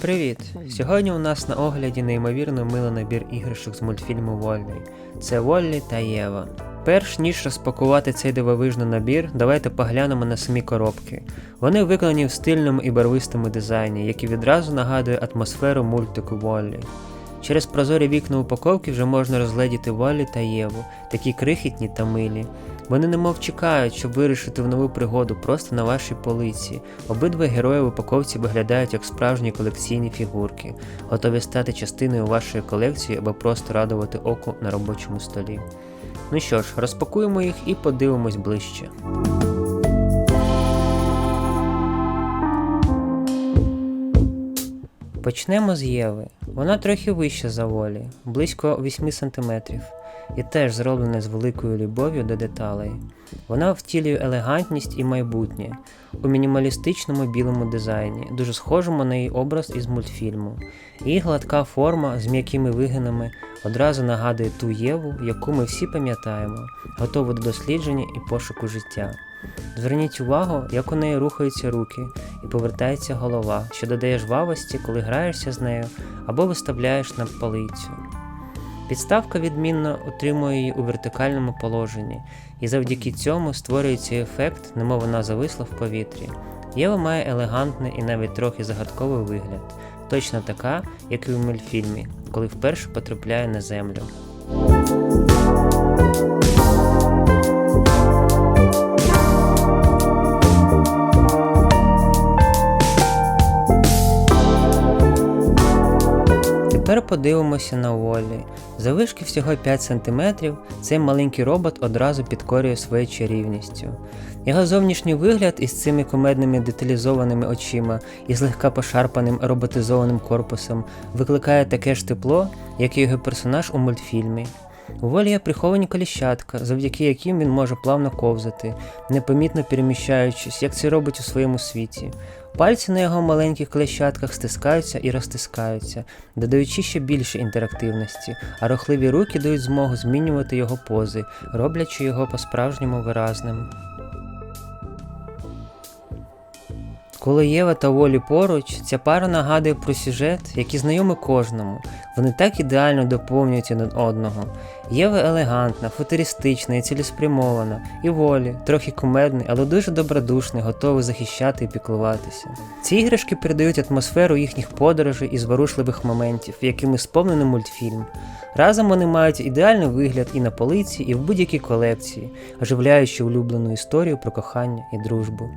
Привіт! Сьогодні у нас на огляді неймовірно милий набір іграшок з мультфільму Воллі. Це Воллі та Єва. Перш ніж розпакувати цей дивовижний набір, давайте поглянемо на самі коробки. Вони виконані в стильному і барвистому дизайні, який відразу нагадує атмосферу мультику Воллі. Через прозорі вікна упаковки вже можна розгледіти Воллі та Єву, такі крихітні та милі. Вони немов чекають, щоб вирішити в нову пригоду просто на вашій полиці. Обидва герої в упаковці виглядають як справжні колекційні фігурки, готові стати частиною вашої колекції або просто радувати око на робочому столі. Ну що ж, розпакуємо їх і подивимось ближче. Почнемо з Єви. Вона трохи вища за волі, близько 8 см, і теж зроблена з великою любов'ю до деталей. Вона втілює елегантність і майбутнє у мінімалістичному білому дизайні, дуже схожому на її образ із мультфільму. Її гладка форма з м'якими вигинами одразу нагадує ту Єву, яку ми всі пам'ятаємо, готову до дослідження і пошуку життя. Зверніть увагу, як у неї рухаються руки і повертається голова, що додає жвавості, коли граєшся з нею або виставляєш на полицю. Підставка відмінно утримує її у вертикальному положенні, і завдяки цьому створюється ефект, немов вона зависла в повітрі. Єва має елегантний і навіть трохи загадковий вигляд, точно така, як і в мультфільмі, коли вперше потрапляє на землю. Тепер подивимося на Волі. Завишки всього 5 см, цей маленький робот одразу підкорює своєю чарівністю. Його зовнішній вигляд із цими комедними деталізованими очима і злегка пошарпаним роботизованим корпусом викликає таке ж тепло, як і його персонаж у мультфільмі. У волі є приховані коліщатка, завдяки яким він може плавно ковзати, непомітно переміщаючись, як це робить у своєму світі. Пальці на його маленьких клещатках стискаються і розтискаються, додаючи ще більше інтерактивності, а рухливі руки дають змогу змінювати його пози, роблячи його по-справжньому виразним. Коли Єва та Волі поруч, ця пара нагадує про сюжет, який знайомий кожному. Вони так ідеально доповнюють один одного. Єва елегантна, футуристична і цілеспрямована, і волі, трохи кумедний, але дуже добродушний, готовий захищати і піклуватися. Ці іграшки передають атмосферу їхніх подорожей і зворушливих моментів, якими сповнений мультфільм. Разом вони мають ідеальний вигляд і на полиці, і в будь-якій колекції, оживляючи улюблену історію про кохання і дружбу.